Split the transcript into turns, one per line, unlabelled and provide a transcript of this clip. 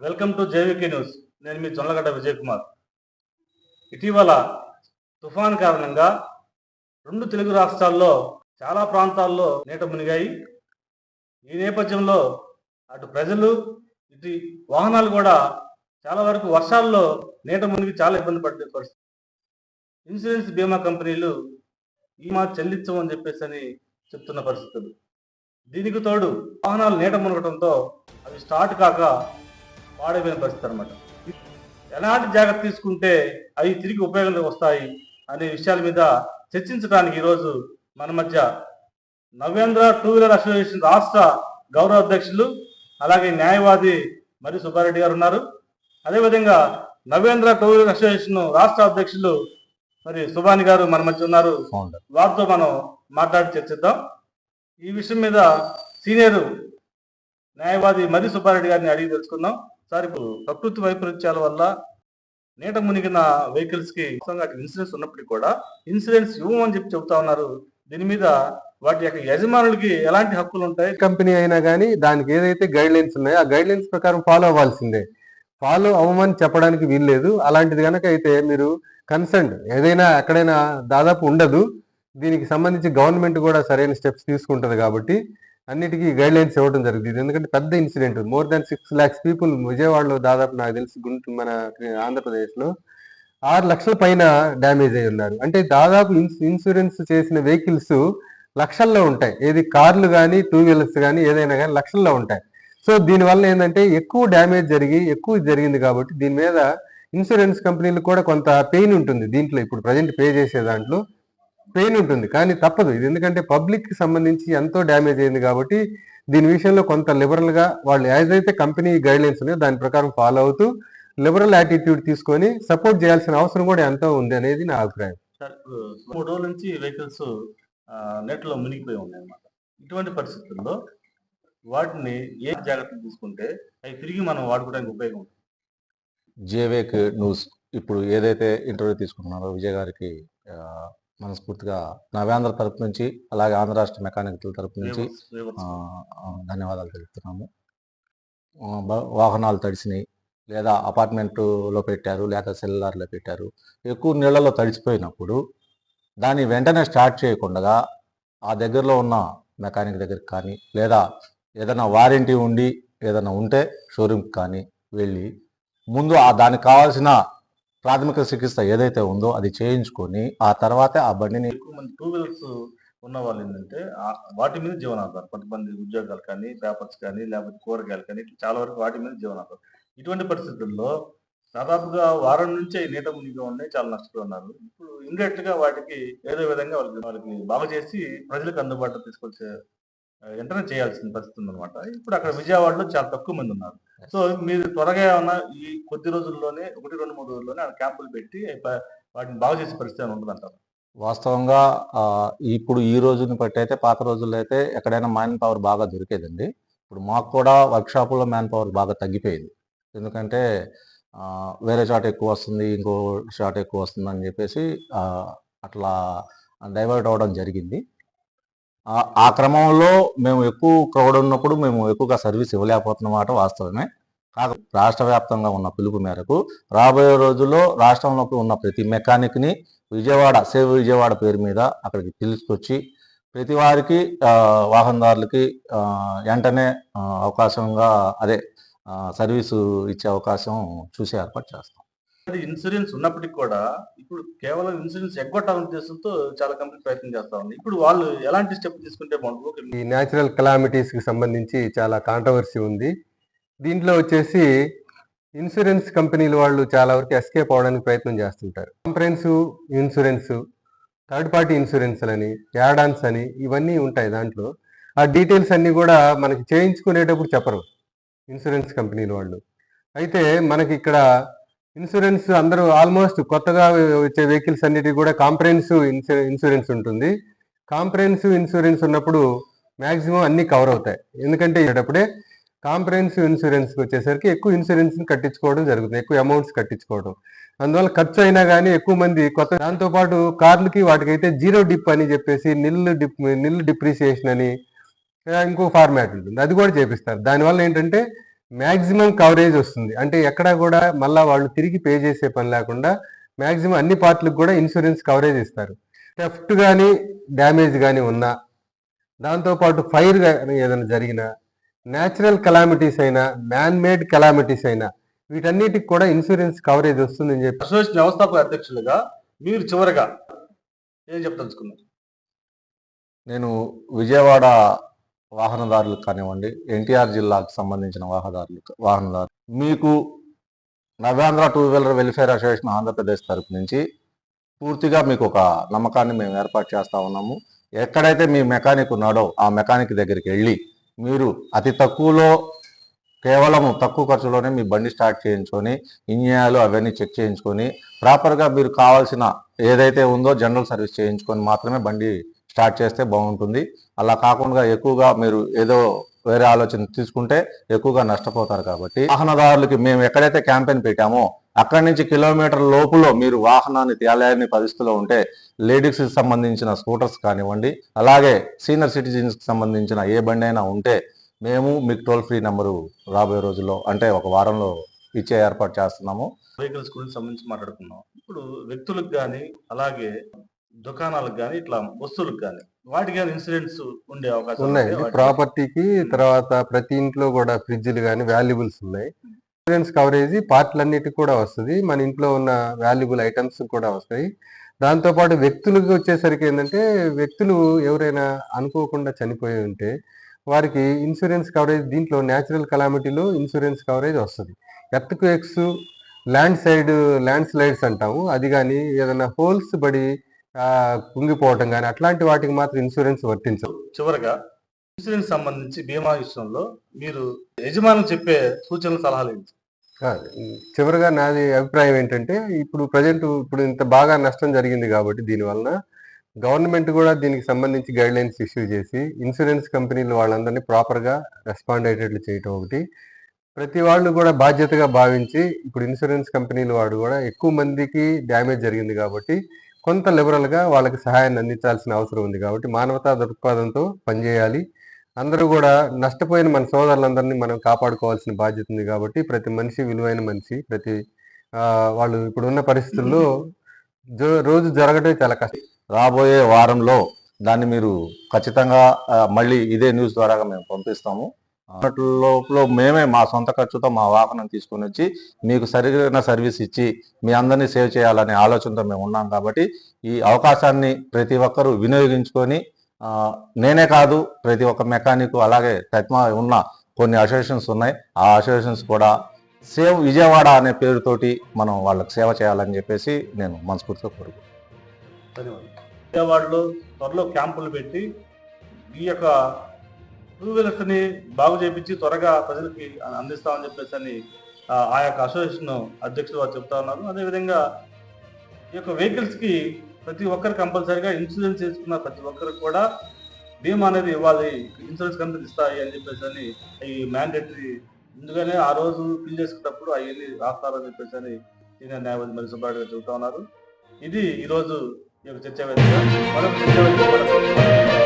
Welcome to JVK news నేను మీ జొన్నలగడ్డ విజయ్ కుమార్. ఇటీవల తుఫాన్ కారణంగా రెండు తెలుగు రాష్ట్రాల్లో చాలా ప్రాంతాల్లో నీట మునిగాయి. ఈ నేపథ్యంలో అటు ప్రజలు ఇటు వాహనాలు కూడా చాలా వరకు వర్షాల్లో నీట మునిగి చాలా ఇబ్బంది పడే పరిస్థితి. ఇన్సూరెన్స్ బీమా కంపెనీలు ఈ మా చెల్లించమని చెప్పేసి అని చెప్తున్న పరిస్థితులు. దీనికి తోడు వాహనాలు నీట మునగడంతో అవి స్టార్ట్ కాక పాడైపోయిన పరిస్థితి అనమాట ఎలాంటి జాగ్రత్త తీసుకుంటే అవి తిరిగి ఉపయోగంలోకి వస్తాయి అనే విషయాల మీద చర్చించడానికి ఈరోజు మన మధ్య నవేంద్ర టూ వీలర్ అసోసియేషన్ రాష్ట్ర గౌరవ అధ్యక్షులు అలాగే న్యాయవాది మరి సుబ్బారెడ్డి గారు ఉన్నారు. అదేవిధంగా నవేంద్ర టూ వీలర్ అసోసియేషన్ రాష్ట్ర అధ్యక్షులు మరి సుభాని గారు మన మధ్య ఉన్నారు. వారితో మనం మాట్లాడి చర్చిద్దాం. ఈ విషయం మీద సీనియర్ న్యాయవాది మరి సుబ్బారెడ్డి గారిని అడిగి తెలుసుకుందాం. సార్ ఇప్పుడు ప్రకృతి వైపరీత్యాల వల్ల నీట మునిగిన వెహికల్స్కి ఇన్సూరెన్స్ ఉన్నప్పటికీ కూడా ఇన్సూరెన్స్ ఇవ్వమని చెప్పి చెబుతా ఉన్నారు. దీని మీద వాటి యొక్క యజమానులకి ఎలాంటి హక్కులు ఉంటాయి?
కంపెనీ అయినా కానీ దానికి ఏదైతే గైడ్ లైన్స్ ఉన్నాయో ఆ గైడ్ లైన్స్ ప్రకారం ఫాలో అవ్వాల్సిందే. ఫాలో అవ్వమని చెప్పడానికి వీల్లేదు. అలాంటిది కనుక అయితే మీరు కన్సర్న్ ఏదైనా ఎక్కడైనా దాదాపు ఉండదు. దీనికి సంబంధించి గవర్నమెంట్ కూడా సరైన స్టెప్స్ తీసుకుంటుంది కాబట్టి అన్నిటికీ గైడ్ లైన్స్ ఇవ్వడం జరుగుతుంది. ఎందుకంటే పెద్ద incident more than six lakhs people విజయవాడలో దాదాపు నాకు తెలిసి గుంటూరు మన ఆంధ్రప్రదేశ్లో ఆరు లక్షల పైన డ్యామేజ్ అయి ఉన్నారు. అంటే దాదాపు ఇన్సూరెన్స్ చేసిన వెహికల్స్ లక్షల్లో ఉంటాయి. ఏది కార్లు కానీ టూ వీలర్స్ కానీ ఏదైనా కానీ లక్షల్లో ఉంటాయి. సో దీనివల్ల ఏంటంటే ఎక్కువ డ్యామేజ్ జరిగి ఎక్కువ జరిగింది కాబట్టి దీని మీద ఇన్సూరెన్స్ కంపెనీలు కూడా కొంత పెయిన్ ఉంటుంది దీంట్లో. ఇప్పుడు ప్రజెంట్ పే చేసే దాంట్లో పెయిన్ ఉంటుంది. కానీ తప్పదు. ఇది ఎందుకంటే పబ్లిక్కి సంబంధించి ఎంతో డ్యామేజ్ అయింది కాబట్టి దీని విషయంలో కొంత లిబరల్గా వాళ్ళు ఏదైతే కంపెనీ గైడ్ లైన్స్ ఉన్నాయో దాని ప్రకారం ఫాలో అవుతూ లిబరల్ యాటిట్యూడ్ తీసుకొని సపోర్ట్ చేయాల్సిన అవసరం కూడా ఎంతో ఉంది అనేది నా అభిప్రాయం.
మూడు రోజుల నుంచి వెహికల్స్ నెట్లో మునిగిపోయి ఉన్నాయి అన్నమాట ఇటువంటి పరిస్థితుల్లో వాటిని ఏ జాగ్రత్తలు తీసుకుంటే అవి తిరిగి మనం వాడుకోవడానికి ఉపయోగం ఉంటుంది?
జేవేక్ న్యూస్ ఇప్పుడు ఏదైతే ఇంటర్వ్యూ తీసుకుంటున్నారో విజయ్ గారికి మనస్ఫూర్తిగా నవేంద్ర తరపు నుంచి అలాగే ఆంధ్ర రాష్ట్ర మెకానికల్ తరపు నుంచి ధన్యవాదాలు తెలుపుతున్నాము. వాహనాలు తడిసినాయి లేదా అపార్ట్మెంట్లో పెట్టారు లేదా సెల్యులార్లో పెట్టారు. ఎక్కువ నీళ్ళలో తడిసిపోయినప్పుడు దాన్ని వెంటనే స్టార్ట్ చేయకుండా ఆ దగ్గరలో ఉన్న మెకానిక్ దగ్గరికి కానీ లేదా ఏదైనా వారంటీ ఉండి ఏదైనా ఉంటే షోరూమ్కి కానీ వెళ్ళి ముందు ఆ దానికి కావాల్సిన ప్రాథమిక చికిత్స ఏదైతే ఉందో అది చేయించుకొని ఆ తర్వాతే ఆ బండిని
ఎక్కువ మంది టూ వీలర్స్ ఉన్న వాళ్ళు ఏంటంటే వాటి మీద జీవనాధారం కొంతమంది ఉద్యోగాలు కానీ పేపర్స్ కానీ లేకపోతే కూరగాయలు కానీ ఇట్లా చాలా వరకు వాటి మీద జీవనాధారం. ఇటువంటి పరిస్థితుల్లో దాదాపుగా వారం నుంచే నీట మునిగి ఉన్నాయి చాలా నష్టపోతున్నారు ఇప్పుడు ఇండైరెక్ట్గా వాటికి ఏదో విధంగా వాళ్ళకి వాళ్ళకి బాగు చేసి ప్రజలకు అందుబాటులో తీసుకొచ్చే వెంటనే చేయాల్సిన పరిస్థితి ఉందన్నమాట. ఇప్పుడు అక్కడ విజయవాడలో చాలా తక్కువ మంది ఉన్నారు. సో మీరు త్వరగా ఏమన్నా ఈ కొద్ది రోజుల్లోనే ఒకటి రెండు మూడు రోజుల్లోనే ఆ క్యాంపులు పెట్టి వాటిని బాగు చేసే పరిస్థితి ఏమైనా ఉంటుందంటారు?
వాస్తవంగా ఇప్పుడు ఈ రోజుని బట్టి అయితే పాత రోజుల్లో అయితే ఎక్కడైనా మ్యాన్ పవర్ బాగా దొరికేదండి. ఇప్పుడు మాకు కూడా వర్క్షాపుల్లో మ్యాన్ పవర్ బాగా తగ్గిపోయింది. ఎందుకంటే వేరే చోట ఎక్కువ వస్తుంది ఇంకో షాట్ ఎక్కువ వస్తుంది అని చెప్పేసి అట్లా డైవర్ట్ అవ్వడం జరిగింది. ఆ- క్రమంలో మేము ఎక్కువ క్రౌడ్ ఉన్నప్పుడు మేము ఎక్కువగా సర్వీస్ ఇవ్వలేకపోతున్నమాట వాస్తవమే. కాక రాష్ట్ర వ్యాప్తంగా ఉన్న పిలుపు మేరకు రాబోయే రోజుల్లో రాష్ట్రంలో ఉన్న ప్రతి మెకానిక్ని విజయవాడ సేవ్ విజయవాడ పేరు మీద అక్కడికి పిలుచుకొచ్చి ప్రతి వారికి వాహనదారులకి వెంటనే అవకాశంగా అదే సర్వీసు ఇచ్చే అవకాశం చూసే ఏర్పాటు చేస్తాం.
అది ఇన్సూరెన్స్ ఉన్నప్పటికీ కూడా ఇప్పుడు కేవలం ఇన్సూరెన్స్ ఎగ్గొట్టాలనే ఉద్దేశంతో చాలా కంపెనీ ప్రయత్నం చేస్తా ఉంది. ఇప్పుడు వాళ్ళు ఎలాంటి స్టెప్ తీసుకుంటే బాగుంటుంది?
ఈ న్యాచురల్ కలామిటీస్కి సంబంధించి చాలా కాంట్రవర్సీ ఉంది. దీంట్లో వచ్చేసి ఇన్సూరెన్స్ కంపెనీలు వాళ్ళు చాలా వరకు ఎస్కేప్ అవడానికి ప్రయత్నం చేస్తుంటారు. Comprehensive insurance third party insurance అని యాడాన్స్ అని ఇవన్నీ ఉంటాయి దాంట్లో. ఆ డీటెయిల్స్ అన్ని కూడా మనకి చేయించుకునేటప్పుడు చెప్పరు ఇన్సూరెన్స్ కంపెనీలు వాళ్ళు. అయితే మనకి ఇక్కడ ఇన్సూరెన్స్ అందరూ ఆల్మోస్ట్ కొత్తగా వచ్చే వెహికల్స్ అన్నిటికీ కూడా కాంప్రహెన్సివ్ ఇన్సూరెన్స్ ఉంటుంది. కాంప్రహెన్సివ్ ఇన్సూరెన్స్ ఉన్నప్పుడు మ్యాక్సిమం అన్ని కవర్ అవుతాయి. ఎందుకంటే ఇప్పుడే కాంప్రహెన్సివ్ ఇన్సూరెన్స్ వచ్చేసరికి ఎక్కువ ఇన్సూరెన్స్ని కట్టించుకోవడం జరుగుతుంది. ఎక్కువ అమౌంట్స్ కట్టించుకోవడం. అందువల్ల ఖర్చు అయినా కానీ ఎక్కువ మంది కొత్త దాంతో పాటు కార్లకి వాటికైతే జీరో డిప్ అని చెప్పేసి నిల్ డిప్ నిల్ డిప్రిసియేషన్ అని ఇంకో ఫార్మాట్ ఉంటుంది. అది కూడా చేపిస్తారు. దానివల్ల ఏంటంటే మ్యాక్సిమం కవరేజ్ వస్తుంది. అంటే ఎక్కడా కూడా మళ్ళా వాళ్ళు తిరిగి పే చేసే పని లేకుండా మ్యాక్సిమం అన్ని పార్ట్లకు కూడా ఇన్సూరెన్స్ కవరేజ్ ఇస్తారు. థెఫ్ట్ కానీ డ్యామేజ్ కానీ ఉన్నా దాంతోపాటు ఫైర్ కానీ ఏదైనా జరిగినా న్యాచురల్ కలామిటీస్ అయినా మ్యాన్ మేడ్ కలామిటీస్ అయినా వీటన్నిటికి కూడా ఇన్సూరెన్స్ కవరేజ్ వస్తుందని చెప్పి
అసోసియేషన్ వ్యవస్థాపక అధ్యక్షులుగా మీరు చివరగా ఏం చెప్పదలుచుకున్నారు?
నేను విజయవాడ వాహనదారులకు కానివ్వండి ఎన్టీఆర్ జిల్లాకు సంబంధించిన వాహనదారులు వాహనదారులు మీకు Navyandhra two wheeler welfare association Andhra Pradesh తరపు నుంచి పూర్తిగా మీకు ఒక నమ్మకాన్ని మేము ఏర్పాటు చేస్తా ఉన్నాము. ఎక్కడైతే మీ మెకానిక్ ఉన్నాడో ఆ మెకానిక్ దగ్గరికి వెళ్ళి మీరు అతి తక్కువలో కేవలం తక్కువ ఖర్చులోనే మీ బండి స్టార్ట్ చేయించుకొని ఇంజనీర్లు అవన్నీ చెక్ చేయించుకొని ప్రాపర్గా మీరు కావాల్సిన ఏదైతే ఉందో జనరల్ సర్వీస్ చేయించుకొని మాత్రమే బండి స్టార్ట్ చేస్తే బాగుంటుంది. అలా కాకుండా ఎక్కువగా మీరు ఏదో వేరే ఆలోచన తీసుకుంటే ఎక్కువగా నష్టపోతారు కాబట్టి వాహనదారులకి మేము ఎక్కడైతే క్యాంపెయిన్ పెట్టామో అక్కడి నుంచి కిలోమీటర్ లోపులో మీరు వాహనాన్ని తేలేని పరిస్థితిలో ఉంటే లేడీస్కి సంబంధించిన స్కూటర్స్ కానివ్వండి అలాగే సీనియర్ సిటిజన్స్కి సంబంధించిన ఏ బండి అయినా ఉంటే మేము మీకు టోల్ ఫ్రీ నెంబరు రాబోయే రోజుల్లో అంటే ఒక వారంలో ఇచ్చే ఏర్పాటు చేస్తున్నాము.
వెహికల్స్ గురించి సంబంధించి మాట్లాడుకున్నాం ఇప్పుడు వ్యక్తులకు కానీ అలాగే దుకాణాలకు కానీ ఇట్లా వస్తువులకు కానీ వాటికి కానీ ఇన్సూరెన్స్ ఉండే అవకాశం
ఉన్నాయి. ప్రాపర్టీకి తర్వాత ప్రతి ఇంట్లో కూడా ఫ్రిడ్జ్లు కానీ వాల్యుబుల్స్ ఉన్నాయి. ఇన్సూరెన్స్ కవరేజ్ పార్ట్లన్నిటికి కూడా వస్తుంది. మన ఇంట్లో ఉన్న వాల్యుబుల్ ఐటమ్స్ కూడా వస్తాయి. దాంతోపాటు వ్యక్తులకు వచ్చేసరికి ఏంటంటే వ్యక్తులు ఎవరైనా అనుకోకుండా చనిపోయి ఉంటే వారికి ఇన్సూరెన్స్ కవరేజ్ దీంట్లో న్యాచురల్ కలామిటీలో ఇన్సూరెన్స్ కవరేజ్ వస్తుంది. Earth land side landslides అంటాము. అది కానీ ఏదైనా హోల్స్ పడి ఆ, కుంగిపోవటం కానీ అట్లాంటి వాటికి మాత్రం ఇన్సూరెన్స్ వర్తించదు
చివరగా ఇన్సూరెన్స్ సంబంధించి బీమా విషయంలో మీరు యజమానులు చెప్పే సూచనలు సలహాలు ఏంటి.
చివరగా నాది అభిప్రాయం ఏంటంటే ఇప్పుడు ప్రజెంట్ ఇప్పుడు ఇంత బాగా నష్టం జరిగింది కాబట్టి దీని వలన గవర్నమెంట్ కూడా దీనికి సంబంధించి గైడ్ లైన్స్ ఇష్యూ చేసి ఇన్సూరెన్స్ కంపెనీలు వాళ్ళందరినీ ప్రాపర్గా రెస్పాండ్ అయ్యేటట్లు చేయటం ఒకటి ప్రతి వాళ్ళు కూడా బాధ్యతగా భావించి ఇప్పుడు ఇన్సూరెన్స్ కంపెనీలు వాడు కూడా ఎక్కువ మందికి డ్యామేజ్ జరిగింది కాబట్టి కొంత లిబరల్గా వాళ్ళకి సహాయాన్ని అందించాల్సిన అవసరం ఉంది కాబట్టి మానవతా దృక్పథంతో పనిచేయాలి. అందరూ కూడా నష్టపోయిన మన సోదరులందరినీ మనం కాపాడుకోవాల్సిన బాధ్యత ఉంది కాబట్టి ప్రతి మనిషి విలువైన మనిషి ప్రతి వాళ్ళు ఇప్పుడున్న పరిస్థితుల్లో జో- రోజు జరగడం చాలా కష్టం.
రాబోయే వారంలో దాన్ని మీరు ఖచ్చితంగా మళ్ళీ ఇదే న్యూస్ ద్వారా మేము పంపిస్తాము. లోపల మేమే మా సొంత ఖర్చుతో మా వాహనం తీసుకొని వచ్చి మీకు సరైన సర్వీస్ ఇచ్చి మీ అందరినీ సేవ్ చేయాలనే ఆలోచనతో మేము ఉన్నాం కాబట్టి ఈ అవకాశాన్ని ప్రతి ఒక్కరూ వినియోగించుకొని నేనే కాదు ప్రతి ఒక్క మెకానిక్ అలాగే తత్మా ఉన్న కొన్ని అసోసియేషన్స్ ఉన్నాయి. ఆ అసోసియేషన్స్ కూడా సేవ్ విజయవాడ అనే పేరుతోటి మనం వాళ్ళకి సేవ చేయాలని చెప్పేసి నేను మనస్ఫూర్తిగా కోరుకుంటున్నాను.
విజయవాడలో త్వరలో క్యాంపులు పెట్టి ఈ యొక్క టూ వీలర్స్ని బాగు చేయించి త్వరగా ప్రజలకి అందిస్తామని చెప్పేసి అని ఆ యొక్క అసోసియేషన్ అధ్యక్షులు వారు చెప్తా ఉన్నారు. అదేవిధంగా ఈ యొక్క వెహికల్స్కి ప్రతి ఒక్కరు కంపల్సరీగా ఇన్సూరెన్స్ చేసుకున్న ప్రతి ఒక్కరికి కూడా బీమా అనేది ఇవ్వాలి ఇన్సూరెన్స్ కంపెనీ ఇస్తాయి అని చెప్పేసి అని ఈ మ్యాండేటరీ ముందుగానే ఆ రోజు ఫిల్ చేసుకున్నప్పుడు అవన్నీ రాస్తారని చెప్పేసి అని సీనియర్ న్యాయవాది మరి సుబ్బారెడ్డి గారు చెబుతా ఉన్నారు. ఇది ఈరోజు ఈ యొక్క చర్చ వేదిక. మరొక చర్చ వేదిక